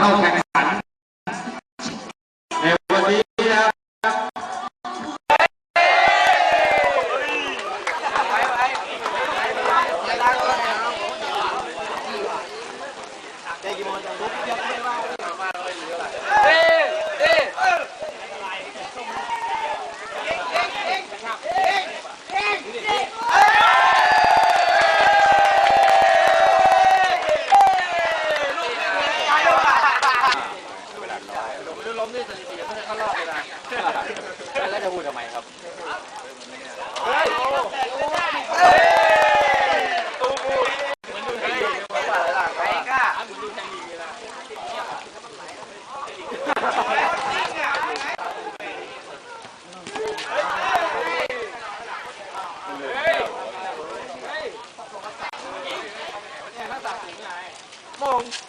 เข้าแข่งขันในวันนี้นะครับ แล้วจะพูดทำไมครับ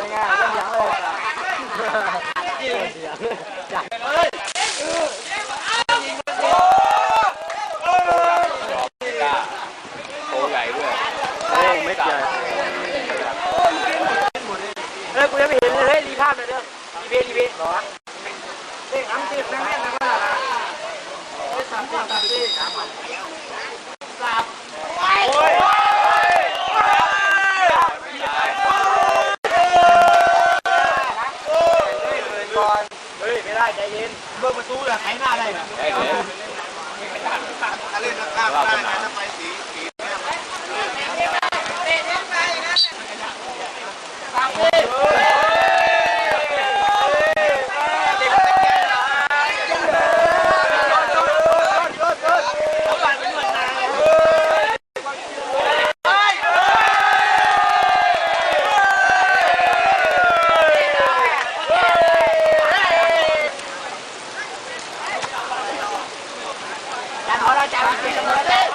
สีโตใหญ่ด้วยโอ้เม็ดใหญ่เฮ้ยกูยังไม่เห็นเลยเฮ้ยรีภาพหน่อยเด้อรีเพรีเพหรอเด็กอังกฤษแม่งแม่งนะว่าเฮ้ยสามสิบสามสิบสามสามโอ้ยเฮ้ยไม่ได้ใจเย็ นเบิ่งประตูเลยไขหน้าได้นะได้เลยถ้าเล่นนักกล้ามได้นะถ้าไปสีสีเนี่ย จานขอเราจานเก่งเลย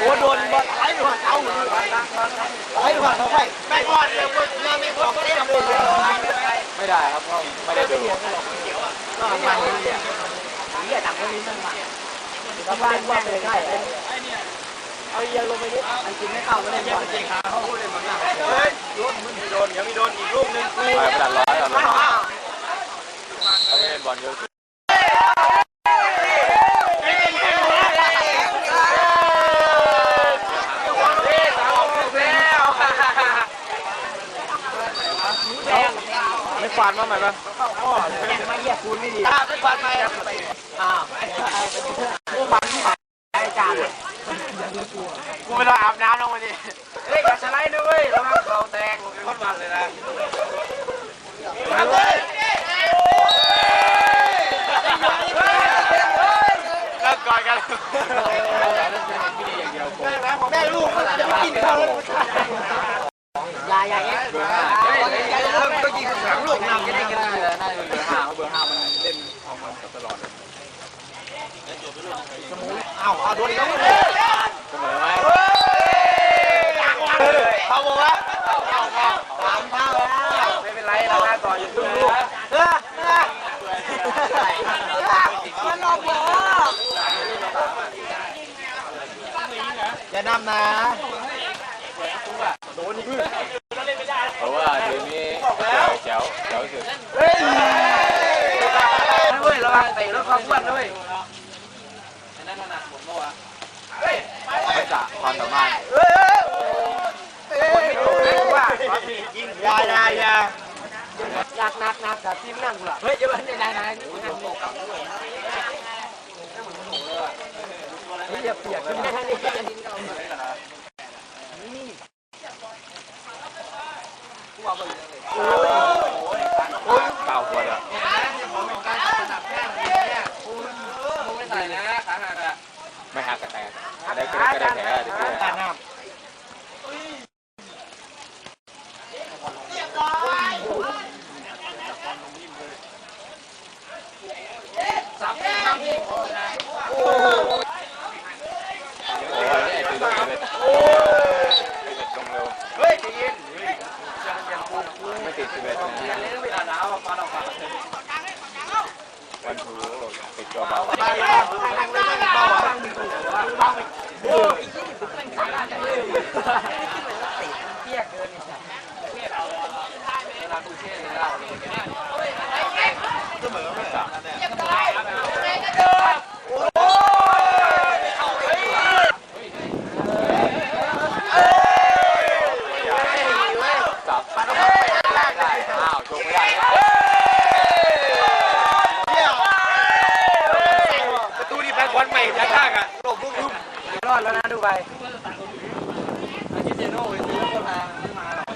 โอ้โดนบอลไหลหัวเอาไหลหัวเขาไปแม่งบอลเนี่ยมึงเนี่ยไม่บอกเต็มเลย ไม่ได้ครับเพราะไม่ได้ดู ก็ มันเนี่ยนี่ต่างคนนี้มันมาชาวบ้านว่าเลยใช่เอาเยียลงไปนิดมันกินไม่เข้าไม่ได้บอลจริงครับเฮ้ยรถมึงโดนเดี๋ยวมีโดนอีกลูกนึงกูไปประดับร้อยเอาลงเขาไม่เล่นบอลเยอะ สุดไม่ควานมาใหม่ปะยังไม่เยียคุณไม่ดีไม่ควานไปอ้าวกูมันที่ไอ้จานกูไม่ต้องอาบน้ำลงมาดิเฮ้ยอย่าสไลด์นะเว้ยระวังเข่าแตกโคตรมันเลยนะเลิกก่อนกันแม่ลูกมันจะกินข้าวแล้วยายาเอ็กซ์ ก็ยิงสามลูก น่าจะน่าจะเบอร์ห้าเบอร์ห้ามันเล่นของมันตลอด เอาเอาโดนอีกแล้วเสมอไหมเขาบอกว่าสามเท่าแล้วไม่เป็นไรเราคาต่ออยู่ครึ่งลูกเออเออมันหลอกผมอย่านำนะโดนอีกเพราะว่าทีมนี้แจ๋วแจ๋วสุดเฮ้ยด้ยระวังเตะแล้วความอ้วนด้วยะความสามารถเฮ้ยเฮ้ยเฮ้ยว่ายิงยายายาหนักหนักหนักแต่ทีมนั่งกูล่ะเฮ้ยเดี๋ยวมันนายนายเฮ้ยอย่าเปียกขึ้นมาให้ดินเก่า เก้าขวดอะ ไม่ใส่นะขาหักอะ ไม่หักกระแตกก็ได้ก็ได้ก็ได้แผลเดี๋ยวแผล ตาหน้า สับน้ำพริก โอ้ยไอ้ตัวนี้เลยลงเร็ว เฮ้ยใจเย็น ไม่ติดสิบเอ็ดนะ เล่นเวลาหนาวฟันออกมา วันทูติดตัวเบา ตายแล้วนั่งเลยนั่งเบาอะ เวลากูเช่เลยนะ สามจับปัดออกมาได้ได้อ้าวชกไม่ได้ ประตูนี่แฟนบอลใหม่ด้านข้างอะโลกบุ้มบุ้มรอดแล้วนะดูไป อาทิตย์เจโน่ไปซื้อแล้วก็มาซื้อมาหรอก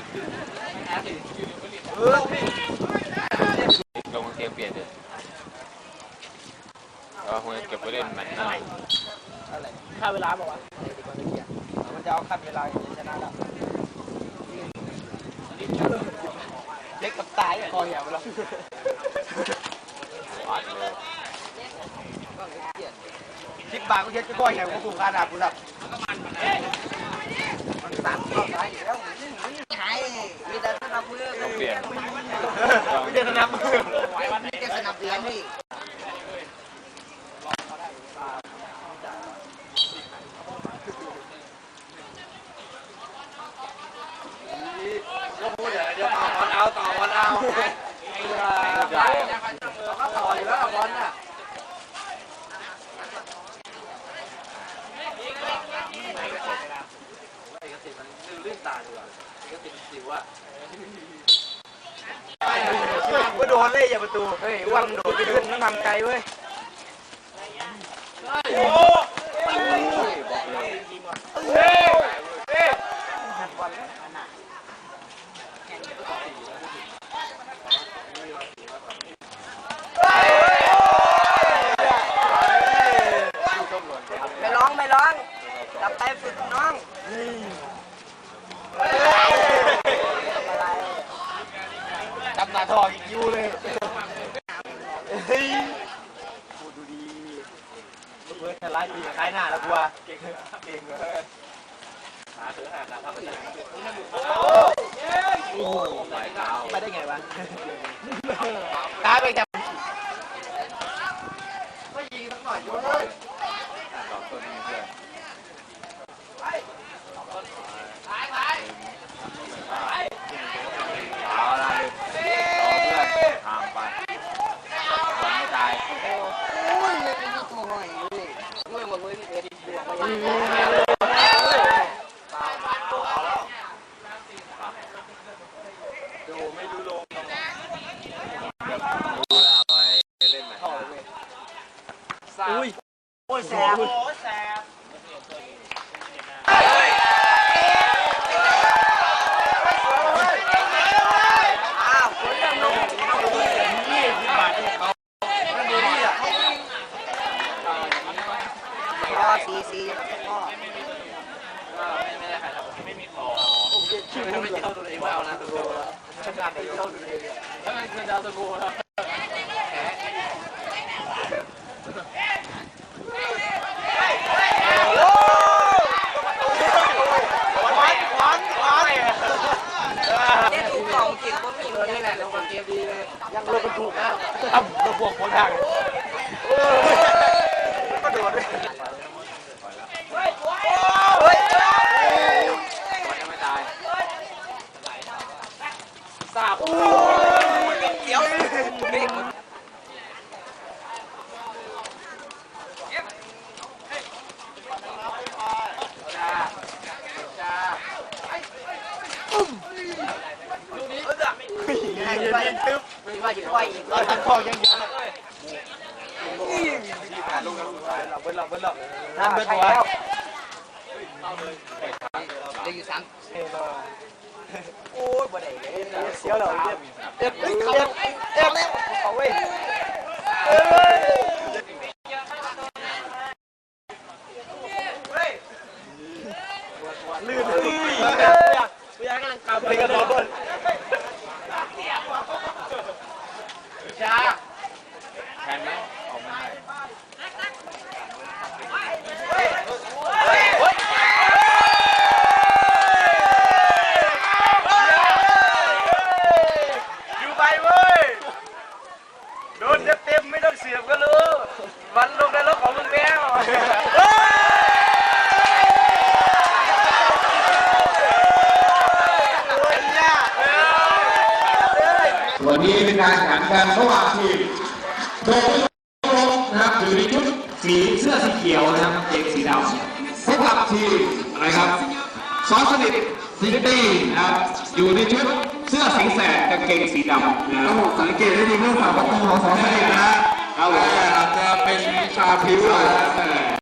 แอสสิ ลงเกมเปลี่ยนเลยแล้วคงจะเก็บไว้เล่นแมตช์หน้าค่าเวลาบอกว่ามันจะเอาคัดเวลาอย่างนี้ชนะแล้วเด็กกับตายคอเหี่ยวแล้วหวานเลยสิบบาทก็เช็ดจะก้อยเหี่ยวก็ถูกขนาดกูแบบมันสั่นเข้าไปแล้วใช่มีแต่ส นับมือต้องเปลี่ยนไม่ได้นับมือไม่ได้สนับเดือนนี่ก็พูดเดี๋ยวเดี๋ยวต่อวันเอาต่อวันเอาได้ก็ต่ออยู่แล้วบอลน่ะเอกสิทธิ์มันลื่นตาดีกว่าเอกสิทธิ์สิ วอะก็โดนเลยอย่าประตู เฮ้ยว่างโดดไปขึ้นต้องทำใจเว้ยไม่ร้องไม่ร้องกลับไปฝึกน้อง จับหน้าทองอีกยูเลยเฮ้ยพูดดูดีเบิร์ดจะไล่ดีคล้ายหน้าแล้วกูว่าเก่งเก่งเลยขาถือหักอะครับอาจารย์โอ้โหมาได้ไงวะตายไปจับ สองต้นนี้เพื่อนเอาละเลยต่อเพื่อนทางไปบอลไม่ตาย โอ้ยไม่เป็นตัวหอยเลยเมื่อมาเมื่อนี่เป็นดวงไป รู้แล้วเอาไว้เล่นแมตช์หน้า อุ้ย โอ้ยแสบอ้าวคนละลง นี่สิบบาทเนี่ยเขามันดูนี่อะ พอสีสีพอ ไม่ได้ใครทำไม่มีคอไม่ไม่เจ้าตัวเองไม่เอานะตัว ชนะไปเท่าดูเลย แล้วมันเป็นดาวตะกูแล้ว วันวันวันวัน เล่นถูกกล่องเก่งก็มี นี่แหละลงเกมดีเลย ยังรถบรรทุกนะทำระบบคนทางก็โดนเลย เฮ้ย บอลยังไม่ตาย ทราบ เดี๋ยว ไปตึ๊บไม่ว่าจะปล่อยอีกเราทำคอยังยังลงเราเบิ้ลเราเบิ้ลเรานั่นเบิ้ลตัวเหลืออยู่สามเฮ้ยเราโอ้ยบ่ได้เลยเสียวเหรอเอฟเอฟเอฟเอฟเอาเว้ยเอ้ยลื่นลื่นกูยังกำลังกำไปกันรอบนช้า แทนไหมออกมาได้ อยู่ไปเว้ย โดนเต็มๆไม่ต้องเสียบก็รู้ มันลงในรถของมึงแล้ว วันนี้เป็นการแข่งขันระหว่าง ทีมโดยรบนะครับอยู่ในชุดสีเสื้อสีเขียวนะครับเกงสีดำพบกับทีมอะไรครับซ้อนสนิทซิตี้นะครับอยู่ในชุดเสื้อสีแสดกางเกงสีดำนะครับสังเกตได้ดีเรื่องฝาประตูของสองสนิทนะฮะครับผมอาจจะเป็นชาพิวเลย